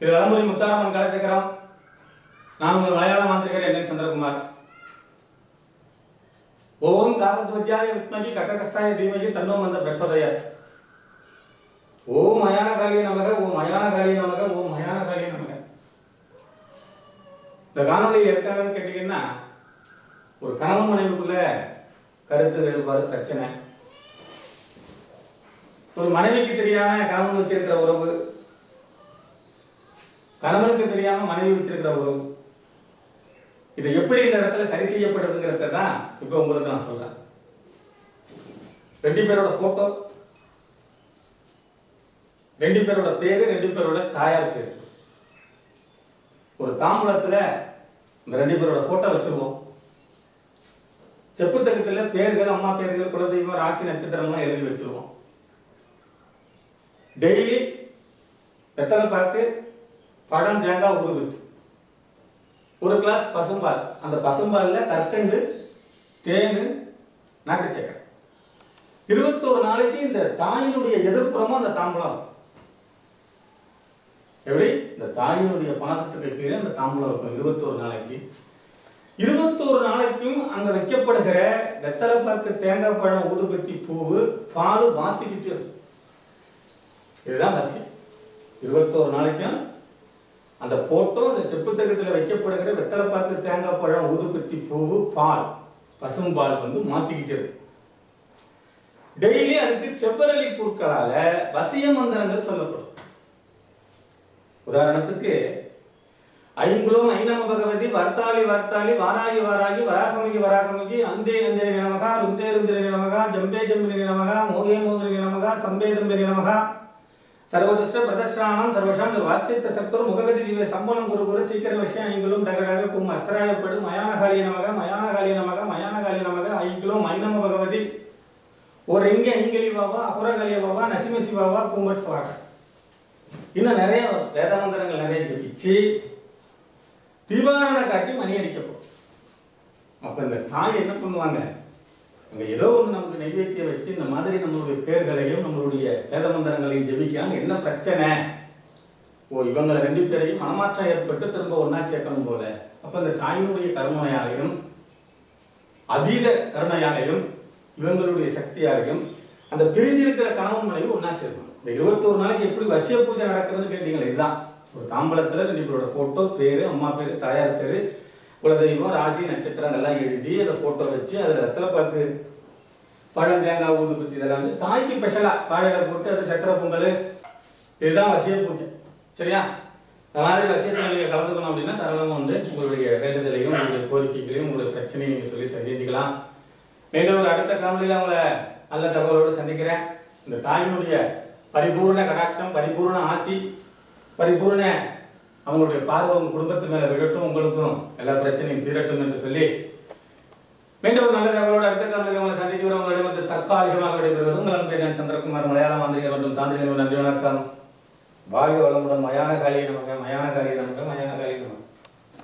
இது வலமுறை முத்தாரம்மன் கலைச்சக்கரம். நான் உங்கள் மலையாளம் வந்திருக்கிறேன் என் சந்திரகுமார். ஓம் காகத்வஜாய வித்மகி கட்டகஸ்தாய தீமகி தன்னோ மந்த பிரசோதயாத் ஓம் மயான காளிய நமக ஓம் மயான காளிய நமக ஓம் மயான காளிய நமக. இந்த காணொலி எதுக்காகன்னு கேட்டீங்கன்னா ஒரு கணவன் மனைவிக்குள்ள கருத்து வேறுபாடு பிரச்சனை. ஒரு மனைவிக்கு தெரியாம கணவன் வச்சிருக்கிற உறவு கணவனுக்கு தெரியாம மனைவி வச்சிருக்கிற உறவு இது எப்படி இந்த இடத்துல சரி செய்யப்படுதுங்கிறத தான் இப்போ உங்களுக்கு நான் சொல்றேன். ரெண்டு பேரோட போட்டோ ரெண்டு பேரோட பேரு ரெண்டு பேரோட தாயார் பேரு. ஒரு தாம்பூலத்துல இந்த ரெண்டு பேரோட போட்டோ வச்சிருவோம். செப்பு தகட்டுல பேர்கள் அம்மா பேர்கள் குலதெய்வம் ராசி நட்சத்திரம்லாம் எழுதி வச்சிருவோம். டெய்லி வெத்தலை பார்த்து படம் தேங்காய் ஊதுபத்தி ஒரு கிளாஸ் பசும்பால். அந்த பசும்பாலில் கற்கண்டு தேன் நாட்டு சக்கரை இருபத்தோரு நாளைக்கு இந்த தாயினுடைய எதிர்ப்புறமும் அந்த தாம்பூலம் எப்படி? இந்த தாயினுடைய பாதத்துக்கு கீழே அந்த தாம்பூலம் இருக்கும் இருபத்தோரு நாளைக்கு. இருபத்தோரு நாளைக்கும் அங்கே வைக்கப்படுகிற வெத்தலை பாக்கு தேங்காய் பழம் ஊதுபத்தி பூவு பால் மாத்திக்கிட்டு இருக்கும். இதுதான் வசியம் இருபத்தோரு நாளைக்கும் அந்த போட்டோ அந்த செப்புத்தகட்டில் வைக்கப்படுகிற வெத்தலைப்பாக்கு தேங்காய் பழம் ஊதுபத்தி பூவு பால் பசும்பால் வந்து மாற்றிக்கிட்டு இருக்கும் டெய்லி அதுக்கு செவ்வரளி பொருட்களால வசிய மந்திரங்கள் சொல்லப்படும். உதாரணத்துக்கு ஐங்குளும் ஐநம பகவதி வர்த்தாளி வர்த்தாளி வாராகி வாராகி வராகமிகி வராகமிகி அந்தே அந்தே நமகா ருந்தே ருந்திர நமகா ஜம்பே ஜம்பிரி நமகா மோகே மோகிரி நமகா சம்பே தம்பிரி நமகா சர்வதிஷ்ட பிரதஷ்டானம் சர்வஷாம் வாத்தித்த சக்தர் முககதி ஜீவ சம்பூர்ணம் குரு குரு சீக்கிர விஷயம் ஐங்கிலும் டகடக கும் அஸ்திராயப்படும் மயானகாலிய நமக மயானகாலிய நமக மயானகாலிய நமக ஐங்கிலும் மைனம பகவதி. ஒரு இங்க ஐங்கிலி பாபா அபுரகலிய பாபா நசிமசி பாபா பூம்பட் சுவாக இன்னும் நிறைய வேதாந்திரங்கள் நிறைய ஜபிச்சு தீபாரணை காட்டி மணி அடிக்கப்போம் அப்போ இந்த தாய் என்ன பண்ணுவாங்க? அங்கே ஏதோ ஒன்று நமக்கு நைவேத்தியம் வச்சு இந்த மாதிரி நம்மளுடைய பேர்களையும் நம்மளுடைய வேத மந்திரங்களையும் ஜெபிக்காங்க என்ன பிரச்சனை? ஓ இவங்களை ரெண்டு பேரையும் மனமாற்றம் ஏற்பட்டு திரும்ப ஒன்றா சேர்க்கணும் போல. அப்போ இந்த தாயினுடைய கருணையாலையும் அதீத கருணையாலையும் இவங்களுடைய சக்தியாலையும் அந்த பிரிஞ்சிருக்கிற கணவன் மனைவி ஒன்றா சேர்க்கணும். இந்த இருபத்தோரு நாளைக்கு எப்படி வசிய பூஜை நடக்கிறதுன்னு கேட்டீங்களே இதுதான். ஒரு தாம்பலத்தில் ரெண்டு பேரோட ஃபோட்டோ பேர் அம்மா பேர் தாயார் பேர் குலதெய்வம் ராசி நட்சத்திரங்கள்லாம் எழுதி அதை ஃபோட்டோ வச்சு அதில் வெத்தலை பார்த்து பழம் தேங்காய் ஊதுபத்தி இதெல்லாம் வந்து தாய்க்கு ஸ்பெஷலாக பாடையில் போட்டு அது சக்கரை பொங்கல் இதுதான் வசிய பூஜை. சரியா? இந்த மாதிரி வசியத்தில் நீங்கள் கலந்துக்கணும் அப்படின்னா தாராளமாக வந்து உங்களுடைய வேண்டுதலையும் உங்களுடைய கோரிக்கைகளையும் உங்களுடைய பிரச்சனையும் நீங்கள் சொல்லி சரி செஞ்சுக்கலாம் மீண்டும் ஒரு அடுத்த காணொலியில் உங்களை நல்ல தகவலோடு சந்திக்கிறேன். இந்த தாயினுடைய பரிபூர்ண கடாட்சம் பரிபூர்ண ஆசி பரிபூர்ண அவங்களுடைய பார்வை உங்க குடும்பத்து மேல விழட்டும் உங்களுக்கும் எல்லா பிரச்சனையும் தீரட்டும் என்று சொல்லி மீண்டும் ஒரு நல்ல தகவலோடு அடுத்த காலத்தில் உங்களை சந்திக்க வரும். உங்களிடமிருந்து தற்காலிகமாக விடைபெறுவது உங்கள் அன்பை நான் சந்திரகுமார். மலையாள மாந்திரிகர் மற்றும் தாந்திரிகள் நன்றி வணக்கம். வாழ்க வளமுடன். மயான காலியை நமக்கு மயான காலியை நமக்கு மயான காலியை நமக்கு